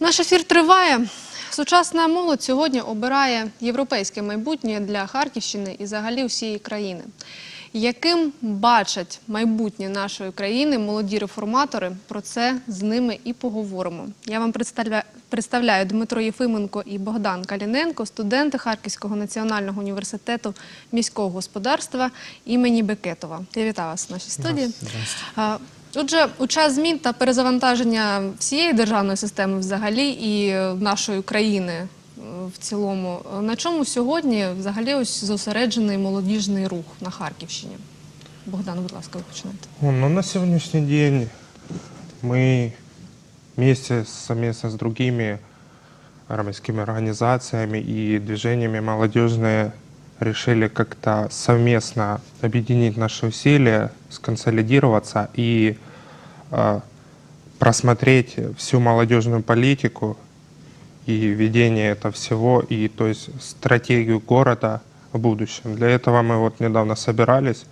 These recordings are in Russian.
Наш ефір триває. Сучасна молодь сьогодні обирає європейське майбутнє для Харківщини і взагалі всієї країни. Яким бачать майбутнє нашої країни молоді реформатори? Про це з ними і поговоримо. Я вам представляю, Дмитро Єфименко і Богдан Каліненко, студенти Харківського національного університету міського господарства імені Бекетова. Я вітаю вас в нашій студії. А, Отже, у час змін та перезавантаження всієї державної системи взагалі і е, нашої країни е, в цілому, е, на чому сьогодні взагалі ось зосереджений молодіжний рух на Харківщині? Богдан, будь ласка, ви починайте. Ну, на сегодняшний день мы вместе совместно с другими громадскими организациями и движениями молодежные решили как-то совместно объединить наши усилия, сконсолидироваться и э, просмотреть всю молодежную политику и ведение этого всего, и то есть стратегию города в будущем. Для этого мы вот недавно собирались,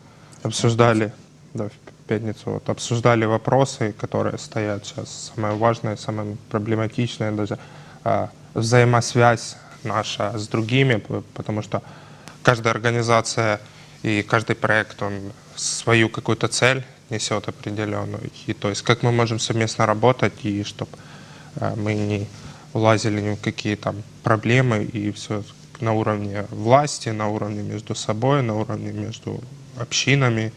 обсуждали, да, в пятницу, вот, обсуждали вопросы, которые стоят сейчас, самое важное, самое проблематичное, даже а, взаимосвязь наша с другими, потому что каждая организация и каждый проект, он свою какую-то цель несет определенную. И то есть как мы можем совместно работать, и чтобы мы не влазили ни в какие там проблемы, и все на уровне власти, на уровне между собой, на уровне между общинами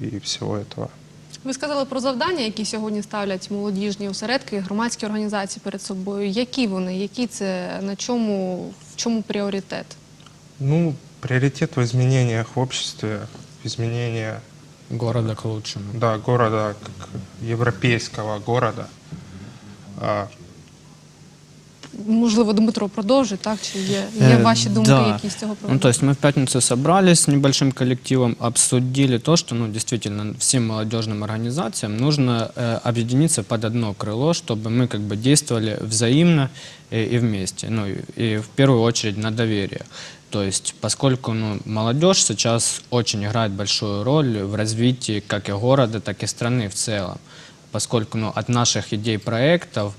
и всего этого. Ви сказали про завдання, які сьогодні ставлять молодіжні осередки, громадські організації перед собою. Які вони? Які це на чому в чому пріоритет? Ну, приоритет в изменениях в обществе, в изменении Города к лучшему. да, города как европейского города. А, Можливо, Дмитро продовжить, так? Чи є, є Э, ваші думки, да. які з цього Ну, приводу? то есть мы в пятницу собрались с небольшим коллективом, обсудили то, что, ну, действительно, всем молодежным организациям нужно э, объединиться под одно крыло, чтобы мы как бы действовали взаимно э, и вместе, ну, и, и в первую очередь на доверие. То есть, поскольку ну, молодежь сейчас очень играет большую роль в развитии как и города, так и страны в целом, поскольку ну, от наших идей проектов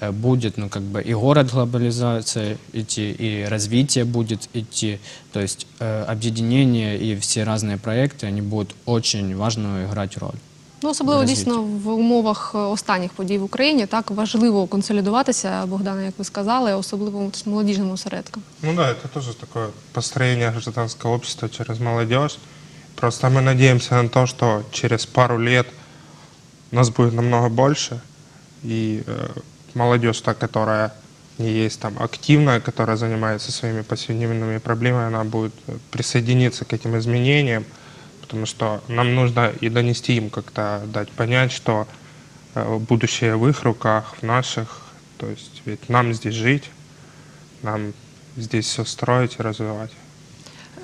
э, будет ну, как бы и город глобализация идти, и развитие будет идти. То есть э, объединение и все разные проекты, они будут очень важную играть роль. Ну, особливо розвитку. дійсно в умовах е, останніх подій в Україні так важливо консолідуватися, Богдане, як ви сказали, особливо з молодіжним осередком. Ну да, это тоже такое построение гражданского общества через молодежь. Просто мы надеемся на то, что через пару лет нас будет намного больше, и э, молодежь, та, которая не есть там активная, которая занимается своими повседневными проблемами, она будет э, присоединиться к этим изменениям, Потому что нам нужно и донести им как-то дать понять, что э, будущее в их руках, в наших, то есть ведь нам здесь жить, нам здесь все строить и развивать.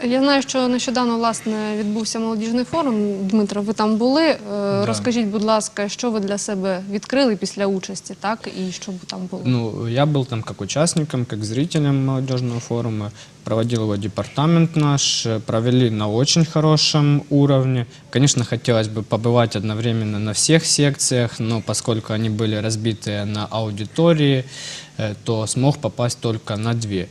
Я знаю, що нещодавно власне відбувся молодіжний форум. Дмитро, ви там були. Е, Розкажіть, будь ласка, що ви для себе відкрили після участі, так і що б там було? Ну, я был там как участником, как зрителем молодежного форума, проводил его департамент наш, э, провели на очень хорошем уровне. Конечно, хотелось бы побывать одновременно на всех секциях, но поскольку они были разбиты на аудитории, э, то смог попасть только на две э,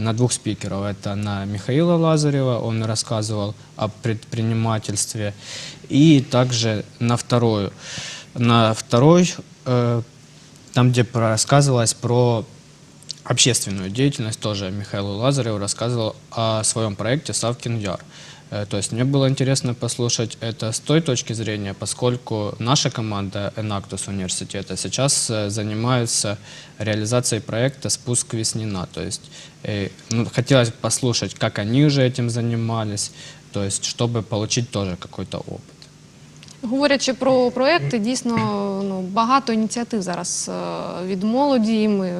На двух спикеров. Это на Михаила Лазарева, он рассказывал о предпринимательстве, и также на вторую. На второй, э, там, где рассказывалось про общественную деятельность, тоже Михаил Лазарев рассказывал о своем проекте «Савкин Яр». Э, То есть мне было интересно послушать это с той точки зрения, поскольку наша команда Enactus университета сейчас э, занимается реализацией проекта «Спуск Веснина». То есть э, ну, хотелось послушать, как они уже этим занимались, то есть чтобы получить тоже какой-то опыт. Говорячи про проекти, дійсно ну, багато ініціатив зараз е, від молоді. і Ми,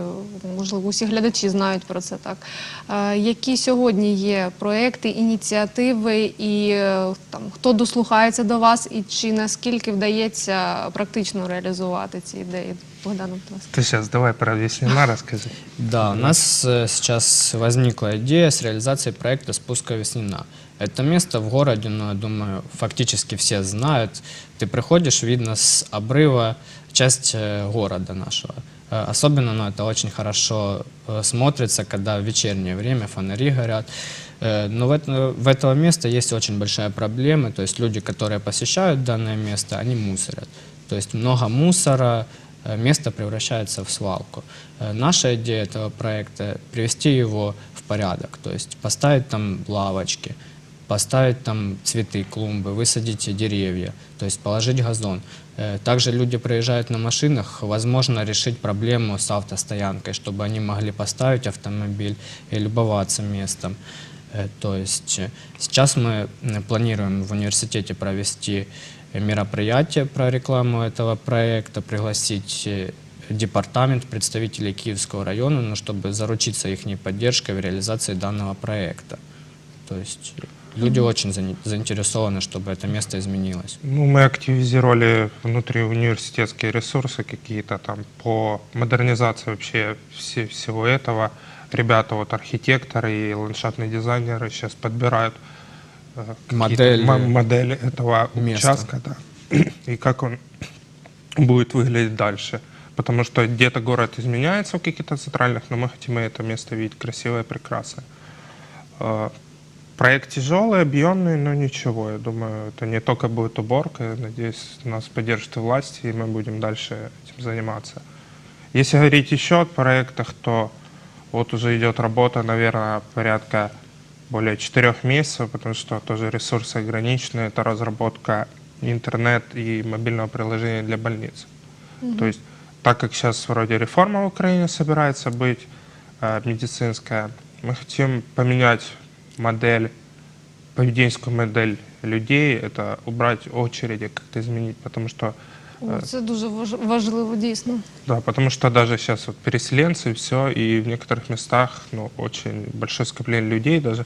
можливо, усі глядачі знають про це так. Е, Які сьогодні є проекти, ініціативи, і е, там хто дослухається до вас, і чи наскільки вдається практично реалізувати ці ідеї? Богдану, будь ласка. Ты сейчас давай про Веснина расскажи. Да, у нас э, сейчас возникла идея с реализацией проекта «Спуска Веснина». Это место в городе, ну, я думаю, фактически все знают. Ты приходишь, видно с обрыва часть э, города нашего. Э, Особенно ну, это очень хорошо смотрится, когда в вечернее время фонари горят. Но в, это, в этого места есть очень большая проблема, то есть люди, которые посещают данное место, они мусорят. То есть много мусора, место превращается в свалку. Э, Наша идея этого проекта – привести его в порядок, то есть поставить там лавочки, поставить там цветы, клумбы, высадить деревья, то есть положить газон. Э, Также люди приезжают на машинах, возможно, решить проблему с автостоянкой, чтобы они могли поставить автомобиль и любоваться местом. Э, То есть э, сейчас мы планируем в университете провести э, мероприятие про рекламу этого проекта, пригласить э, департамент, представителей Киевского района, ну, чтобы заручиться их поддержкой в реализации данного проекта. То есть э, люди очень заинтересованы, чтобы это место изменилось. Ну, мы активизировали внутри университетские ресурсы какие-то там по модернизации вообще все, всего этого. Ребята, вот архитекторы и ландшафтные дизайнеры сейчас подбирают какие-то Модели мо- модели этого места. участка, да. И как он будет выглядеть дальше. Потому что где-то город изменяется в каких-то центральных, но мы хотим это место видеть красивое, прекрасное. Э, Проект тяжелый, объемный, но ничего. Я думаю, это не только будет уборка. Я надеюсь, нас поддержат и власти, и мы будем дальше этим заниматься. Если говорить еще о проектах, то вот уже идет работа, наверное, порядка более четырех месяцев, потому что тоже ресурсы ограничены. Это разработка интернет и мобильного приложения для больниц. То есть, так как сейчас вроде реформа в Украине собирается быть э, медицинская, мы хотим поменять модель, поведенческую модель людей, это убрать очереди, как-то изменить, потому что Це дуже важ- важливо, дійсно. да, потому что даже сейчас вот переселенцы, все, и в некоторых местах, ну, очень большое скопление людей даже.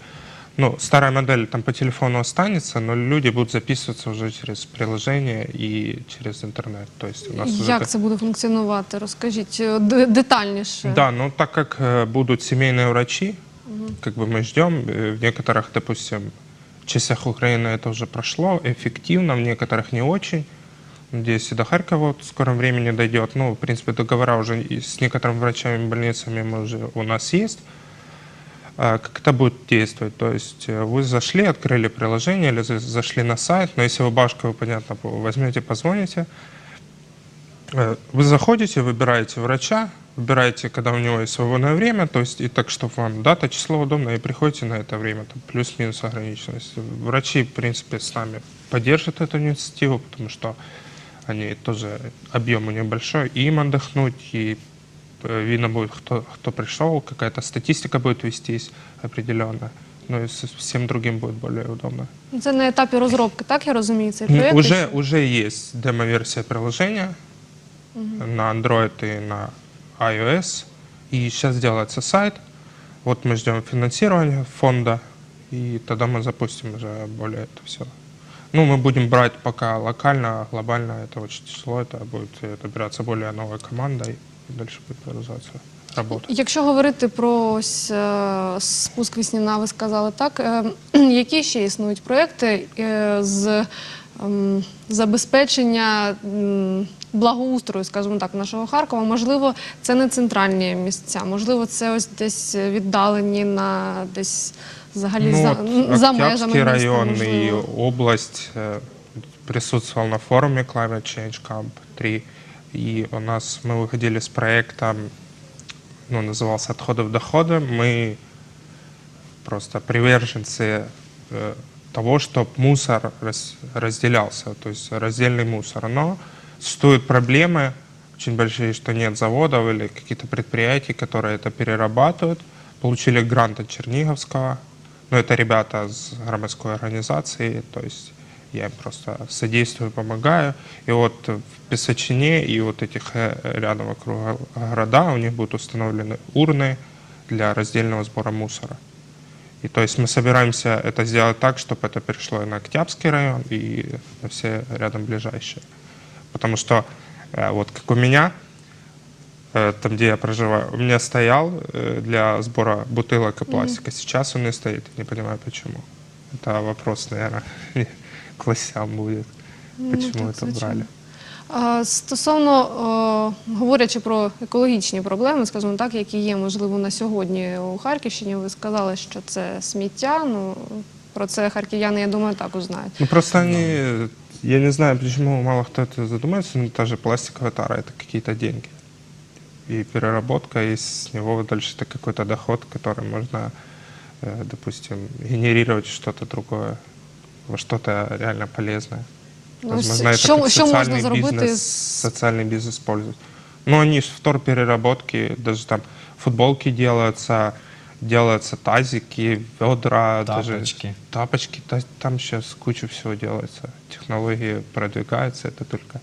Ну, старая модель там по телефону останется, но люди будут записываться уже через приложение и через интернет. То есть у нас уже Як как- це буде функціонувати? Розкажіть е, д- детальніше. Да, но так как э, будут семейные врачи, как бы мы ждем, э, в некоторых, допустим, частях Украины это уже прошло, эффективно, в некоторых не очень. Надеюсь, и до Харькова в скором времени дойдет. Ну, в принципе, договора уже и с некоторыми врачами, больницами мы уже у нас есть. А Как это будет действовать? То есть э, вы зашли, открыли приложение или за- зашли на сайт, но если вы бабушка, вы, понятно, возьмете, позвоните, Э, Вы заходите, выбираете врача, выбираете, когда у него есть свободное время, то есть и так, чтобы вам дата, число удобно, и приходите на это время, там плюс-минус ограниченность. Врачи, в принципе, с нами поддержат эту инициативу, потому что они тоже, объем у них большой, и им отдохнуть, и э, видно будет, кто, кто пришел, какая-то статистика будет вестись определенно, ну и с- всем другим будет более удобно. Це на етапі розробки, так я розумію, цей Ну, проєкт? уже, ще? уже есть демо-версия приложения на Android и на iOS. И сейчас делается сайт. Вот мы ждем финансирования фонда, и тогда мы запустим уже более это все. Ну, мы будем брать пока локально, а глобально это очень тяжело. Это будет это браться более новой командой, и дальше будет продолжаться работа. Якщо говорити про ось, е, спуск Вісніна, ви сказали так. е, Які ще існують проекти е, з ем, забезпечення м, благоустрою, скажімо так, нашого Харкова? Можливо, це не центральні місця, можливо, це ось десь віддалені на десь взагалі за, вот за межами район и можливо. область присутствовал на форуме Climate Change Camp 3. И у нас мы выходили с проектом, ну, назывался «Отходы в доходы». Мы просто приверженцы э, того, чтобы мусор раз- разделялся, то есть раздельный мусор. Но существуют проблемы очень большие, что нет заводов или каких-то предприятий, которые это перерабатывают. Получили грант от Черниговского, но это ребята с громадской организации, то есть я им просто содействую, помогаю. И вот в Песочине и вот этих э, рядом вокруг го- города у них будут установлены урны для раздельного сбора мусора. И то есть мы собираемся это сделать так, чтобы это перешло и на Октябрьский район, и на все рядом ближайшие. Потому что э, вот как у меня, э, там, где я проживаю, у меня стоял э, для сбора бутылок и пластика. Сейчас он не стоит, не понимаю почему. Это вопрос, наверное, к властям будет, почему так, это звичайно. брали. А, Стосовно е, говорячи про екологічні проблеми, скажімо так, які є можливо на сьогодні у Харківщині, ви сказали, що це сміття. Ну про це харків'яни, я думаю, також знають. Ну просто они, я не знаю, почему мало кто это задумается, но та же пластиковая тара это какие-то деньги. И переработка, и с него дальше это какой-то доход, который можно, э, допустим, генерировать что-то другое, во что-то реально полезное. Ну, Возможно, с- это що- що можна социальный зробити бизнес, з- социальный бизнес используют. Ну, они же вторпереработки, даже там футболки делаются, делаются тазики, ведра, даже Тапочки. тапочки, та- там сейчас куча всего делается. Технологии продвигаются, это только...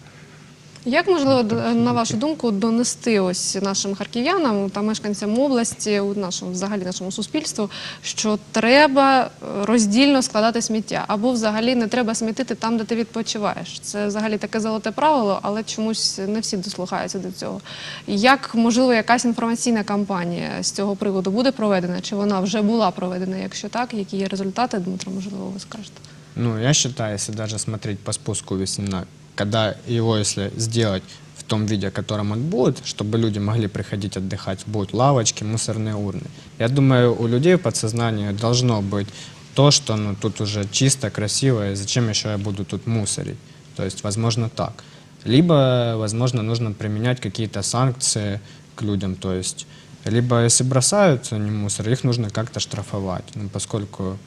Як можливо, на вашу думку, донести ось нашим харків'янам та мешканцям області, у нашому взагалі нашому суспільству, що треба е, роздільно складати сміття, або взагалі не треба смітити там, де ти відпочиваєш? Це взагалі таке золоте правило, але чомусь не всі дослухаються до цього. Як можливо якась інформаційна кампанія з цього приводу буде проведена? Чи вона вже була проведена? Якщо так, які є результати, Дмитро, можливо, ви скажете? Ну, я если даже смотреть по спуску весна, когда его, если сделать в том виде, в котором он будет, чтобы люди могли приходить отдыхать, будут лавочки, мусорные урны. Я думаю, у людей в подсознании должно быть то, что ну, тут уже чисто, красиво, и зачем еще я буду тут мусорить. То есть, возможно, так. Либо, возможно, нужно применять какие-то санкции к людям, то есть, либо если бросают они мусор, их нужно как-то штрафовать, ну, поскольку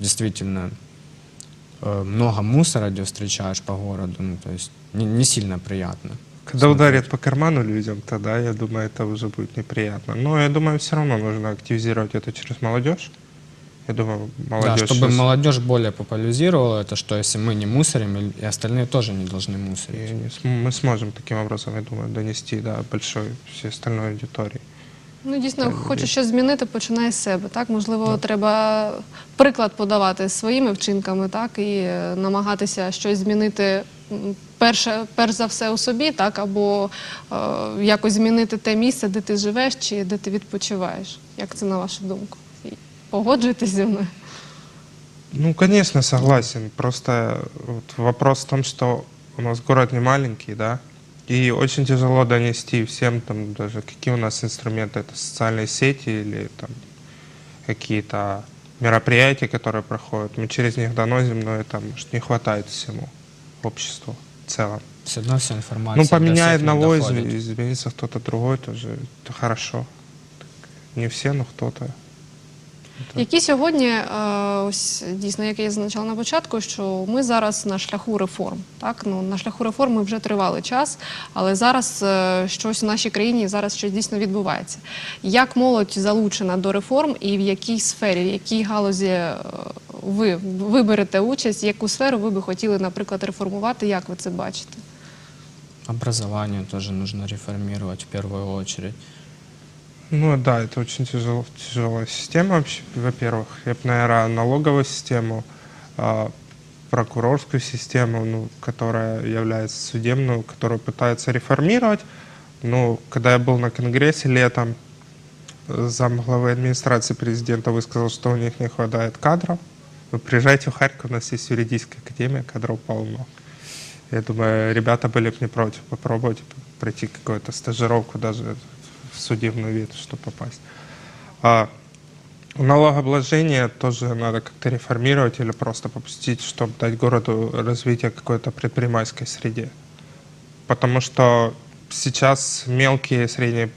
действительно много мусора, где встречаешь по городу, ну, то есть не, не сильно приятно. Когда ударят по карману людям, тогда, я думаю, это уже будет неприятно. Но я думаю, все равно нужно активизировать это через молодежь. Я думаю, молодежь... да, чтобы щас- молодежь более популяризировала это, что если мы не мусорим, и- остальные тоже не должны мусорить. И мы сможем таким образом, я думаю, донести до большой всей остальной аудитории. Ну, дійсно, хочу щось змінити, починай з себе. Так, можливо, треба приклад подавати своїми вчинками, так, і е, намагатися щось змінити перше, перш за все у собі, так, або е, якось змінити те місце, де ти живеш чи де ти відпочиваєш. Як це на вашу думку? Погоджуєтесь зі мною? Ну, конечно, согласен. Просто вот вопрос в том, что у нас город не маленький, да, и очень тяжело донести всем там даже, какие у нас инструменты, это социальные сети или там какие-то мероприятия, которые проходят. Мы через них доносим, но это, может, не хватает всему обществу в целом. Все равно вся информация Ну, не одного, изменится кто-то другой, тоже это хорошо. Не все, но кто-то. Які сьогодні, е, ось дійсно, як я зазначала на початку, що ми зараз на шляху реформ. Так, ну на шляху реформ ми вже тривалий час, але зараз е, щось в нашій країні зараз щось дійсно відбувається. Як молодь залучена до реформ і в якій сфері, в якій галузі е, ви, ви берете участь, яку сферу ви би хотіли, наприклад, реформувати? Як ви це бачите? Образование тоже нужно реформировать в первую очередь. Ну да, это очень тяжело, тяжелая система вообще, во-первых. Я бы, наверное, налоговую систему, а, прокурорскую систему, ну, которая является судебную, которую пытаются реформировать. Но когда я был на конгрессе летом, э, зам главы администрации президента высказал, что у них не хватает кадров. Вы приезжайте в Харьков, у нас есть юридическая академия, кадров полно. Я думаю, ребята были бы не против попробовать пройти какую-то стажировку даже в судебный вид, чтобы попасть. А налогообложение тоже надо как-то реформировать или просто попустить, чтобы дать городу развитие какой-то предпринимательской среде. Потому что сейчас мелкие, средние,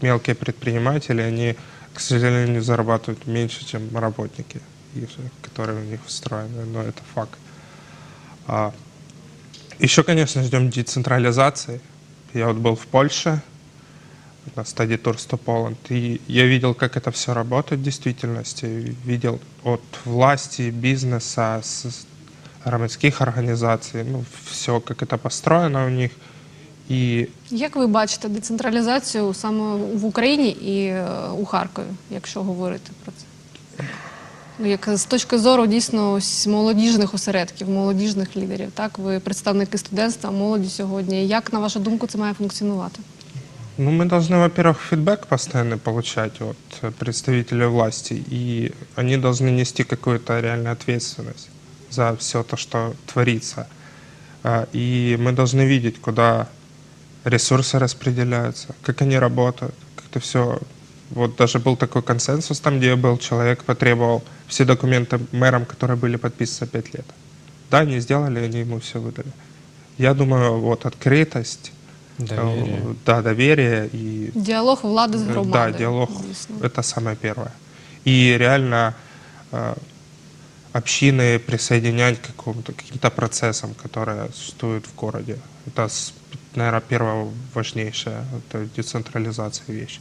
мелкие предприниматели, они, к сожалению, зарабатывают меньше, чем работники, которые у них встроены, но это факт. А, еще, конечно, ждем децентрализации. Я вот был в Польше на стадии Tours to и я видел, как это все работает в действительности. Видел от власти, бизнеса, с громадских организаций, ну, все, как это построено у них. И Як ви бачите децентралізацію саме в Україні і е, у Харкові, якщо говорити про це? Ну, як з точки зору дійсно ось молодіжних осередків, молодіжних лідерів, так ви представники студентства, молоді сьогодні. Як на вашу думку це має функціонувати? Ну, мы должны, во-первых, фидбэк постоянно получать от представителей власти, и они должны нести какую-то реальную ответственность за все то, что творится. А, И мы должны видеть, куда ресурсы распределяются, как они работают, как это все. Вот даже был такой консенсус там, где был, человек потребовал все документы мэрам, которые были подписаны 5 лет. Да, они сделали, они ему все выдали. Я думаю, вот открытость, Доверие. э, да, доверие и Діалог влади з Э, громадою. Да, диалог это самое первое. И реально э, общины присоединять к какому-то каким-то процессам, которые существуют в городе. Это, наверное, первое важнейшее. Это децентрализация вещь.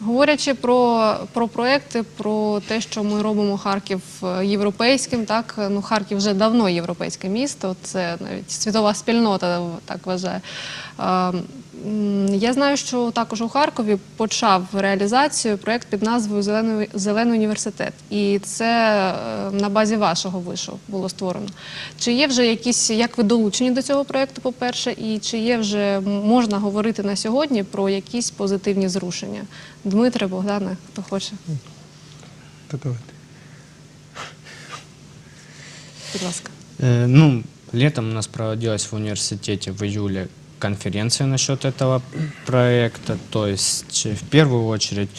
Говорячи про, про проекти, про те, що ми робимо Харків е, європейським, так ну Харків вже давно європейське місто. Це навіть світова спільнота так вважає. Е, Я знаю, що також у Харкові почав реалізацію проект під назвою Зелений, Зелений університет, і це е, на базі вашого вишу було створено. Чи є вже якісь, як ви долучені до цього проекту, по-перше, і чи є вже можна говорити на сьогодні про якісь позитивні зрушення? Дмитре, Богдане, хто хоче, давайте. будь ласка. Э, Ну, летом у нас проводилась в университете в июле конференция насчет этого проекта. То есть, в первую очередь,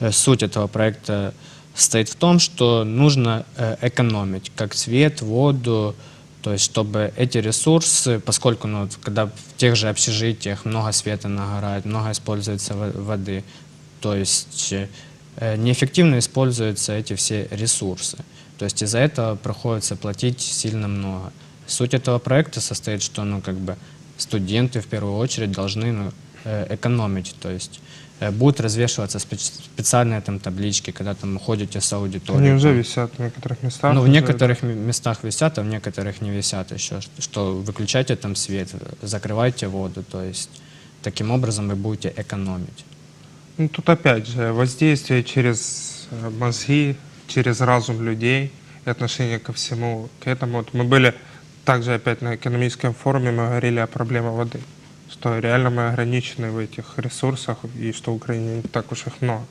э, суть этого проекта состоит в том, что нужно э, экономить как свет, воду, то есть, чтобы эти ресурсы, поскольку ну, когда в тех же общежитиях много света нагорает, много используется во- воды, то есть э, неэффективно используются эти все ресурсы. То есть из-за этого приходится платить сильно много. Суть этого проекта состоит, что ну, как бы студенты в первую очередь должны ну, э, экономить. То есть э, будут развешиваться спе- специальные там таблички, когда там ходите с аудиторией. Они уже висят в некоторых местах. Ну, в некоторых м- местах висят, а в некоторых не висят еще. Что выключайте там свет, закрывайте воду. То есть таким образом вы будете экономить. Ну, тут опять же воздействие через э, мозги, через разум людей и отношение ко всему к этому. Вот мы были также опять на экономическом форуме, мы говорили о проблеме воды, что реально мы ограничены в этих ресурсах и что в Украине не так уж их много.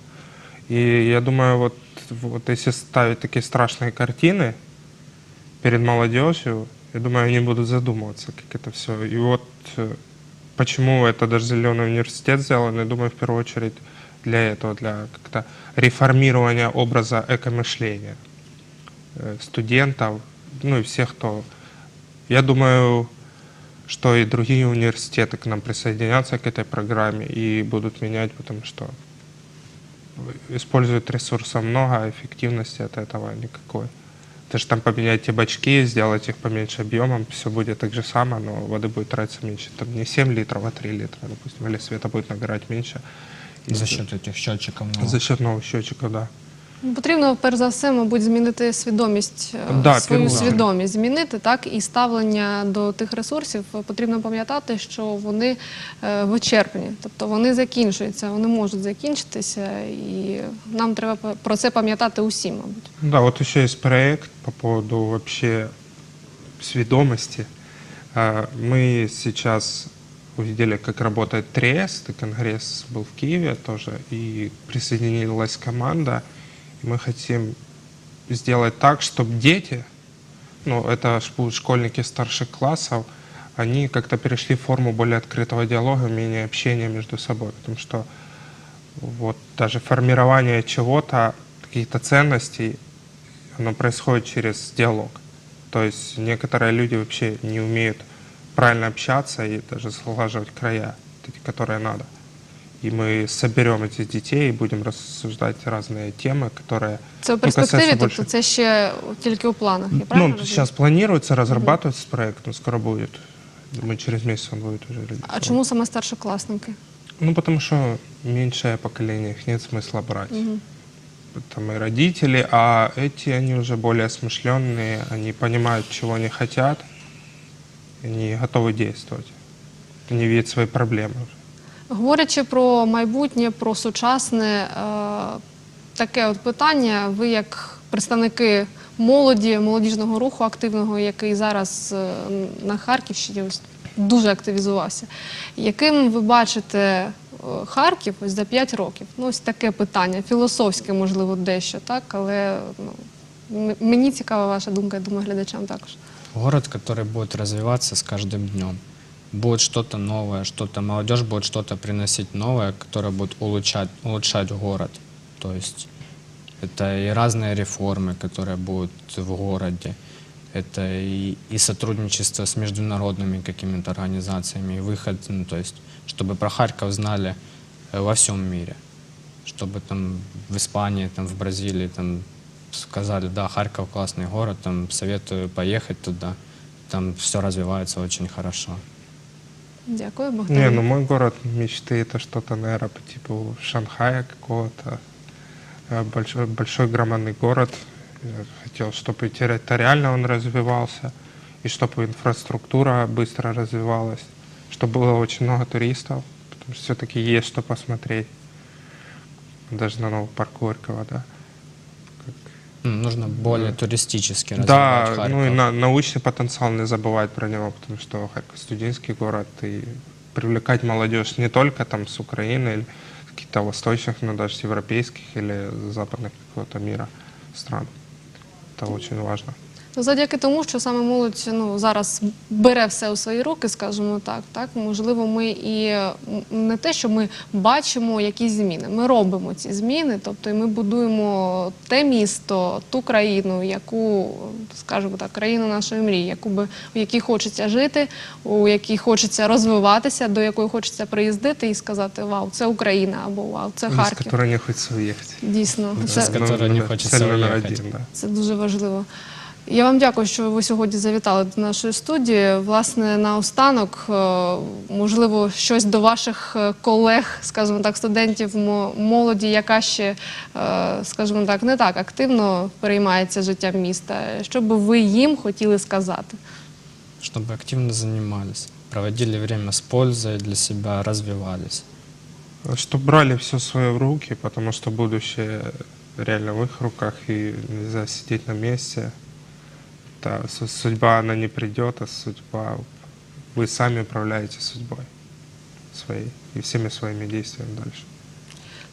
И я думаю, вот, вот если ставить такие страшные картины перед молодежью, я думаю, они будут задумываться, как это все. И вот э, почему это даже зеленый университет сделан, я думаю, в первую очередь для этого, для как-то реформирования образа экомышления э, студентов, ну и всех, кто... Я думаю, что и другие университеты к нам присоединятся к этой программе и будут менять, потому что используют ресурсов много, а эффективности от этого никакой. То есть там поменять те бачки, сделать их поменьше объемом, все будет так же самое, но воды будет тратиться меньше. Там не 7 литров, а 3 литра, допустим, или света будет нагорать меньше. За счет этих счетчиков. ну, за счет новых счетчиков, да. Потрібно перш за все, мабуть, змінити свідомість, е, Да, свою первую свідомість змінити, так і ставлення до тих ресурсів. Потрібно пам'ятати, що вони е, вичерпні, тобто вони закінчуються, вони можуть закінчитися, і нам треба про це пам'ятати усім, мабуть. Да, вот еще есть проект по поводу вообще сведомости. А, Мы сейчас увидели, как работает Трест, и конгресс был в Киеве тоже, и присоединилась команда. Мы хотим сделать так, чтобы дети, ну, это будут школьники старших классов, они как-то перешли в форму более открытого диалога, менее общения между собой. Потому что вот даже формирование чего-то, каких-то ценностей, оно происходит через диалог. То есть некоторые люди вообще не умеют правильно общаться и даже сглаживать края, которые надо И мы соберем этих детей и будем рассуждать разные темы, которые... Це у ну, перспективі, касаются тобто больше- це ще тільки у планах. Я правильно Ну, розумію? сейчас планируется, разрабатывается проект, но скоро будет. Думаю, через месяц он будет уже А реализован. чому саме старшокласники? Ну, потому что меньшее поколение, их нет смысла брать. Там и родители, а эти, они уже более смышленные, они понимают, чего они хотят, они готовы действовать. Они видят свои проблемы уже. Говорячи про майбутнє, про сучасне, е, таке от питання, ви як представники молоді, молодіжного руху активного, який зараз е, на Харківщині ось дуже активізувався. Яким ви бачите е, Харків ось за 5 років? Ну, ось таке питання, філософське, можливо, дещо, так, але ну, мені цікава ваша думка, я думаю, глядачам також. город, который будет развиваться с каждым днем. Будет что-то новое, что-то молодежь будет что-то приносить новое, которое будет улучшать, улучшать город. То есть это и разные реформы, которые будут в городе. Это и, и сотрудничество с международными какими-то организациями, и выход, ну, то есть, чтобы про Харьков знали э, во всем мире. Чтобы там в Испании, там, в Бразилии там, сказали, да, Харьков классный город, там, советую поехать туда. Там все развивается очень хорошо. Дякую, Богдан. Не, ну мой город мечты это что-то, наверное, по типу Шанхая какого-то. Э, Большой, большой громадный город. Я хотел, чтобы территориально он развивался, и чтобы инфраструктура быстро развивалась, чтобы было очень много туристов, потому что все-таки есть что посмотреть. Даже на новый парк Горького, да. Нужно более туристически развивать Да, Харьков. ну и на- научный потенциал не забывать про него, потому что Харьков студенческий город, и привлекать молодежь не только там с Украины или каких-то восточных, но даже с европейских или западных какого-то мира стран. Это очень важно. Завдяки тому, що саме молодь ну, зараз бере все у свої руки, скажімо так, так, можливо, ми і не те, що ми бачимо якісь зміни, ми робимо ці зміни, тобто і ми будуємо те місто, ту країну, яку, скажімо так, країну нашої мрії, яку би, в якій хочеться жити, у якій хочеться розвиватися, до якої хочеться приїздити і сказати Вау, це Україна або Вау, це Харків. которой не хочется уехать. Дійсно, З це, номер уехать. один, да. Це дуже важливо. Я вам дякую, що ви сьогодні завітали до нашої студії. Власне, наостанок, е, можливо, щось до ваших е, колег, скажімо так, студентів молоді, яка ще, е, скажімо так, не так активно переймається життям міста. Що би ви їм хотіли сказати? Чтобы активно занимались, проводили время с пользой для себя, развивались. Что брали все свое в руки, потому что будущее реально в их руках, и нельзя сидеть на месте. Да, судьба, она не придет, а судьба... Вы сами управляете судьбой своей и всеми своими действиями дальше.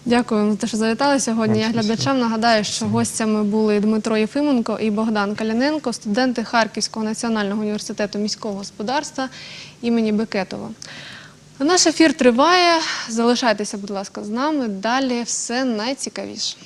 Дякую за те, що завітали сьогодні. Я глядачам нагадаю, що гостями були Дмитро Єфименко і Богдан Каляненко, студенти Харківського національного університету міського господарства імені Бекетова. Наш ефір триває. Залишайтеся, будь ласка, з нами. Далі все найцікавіше.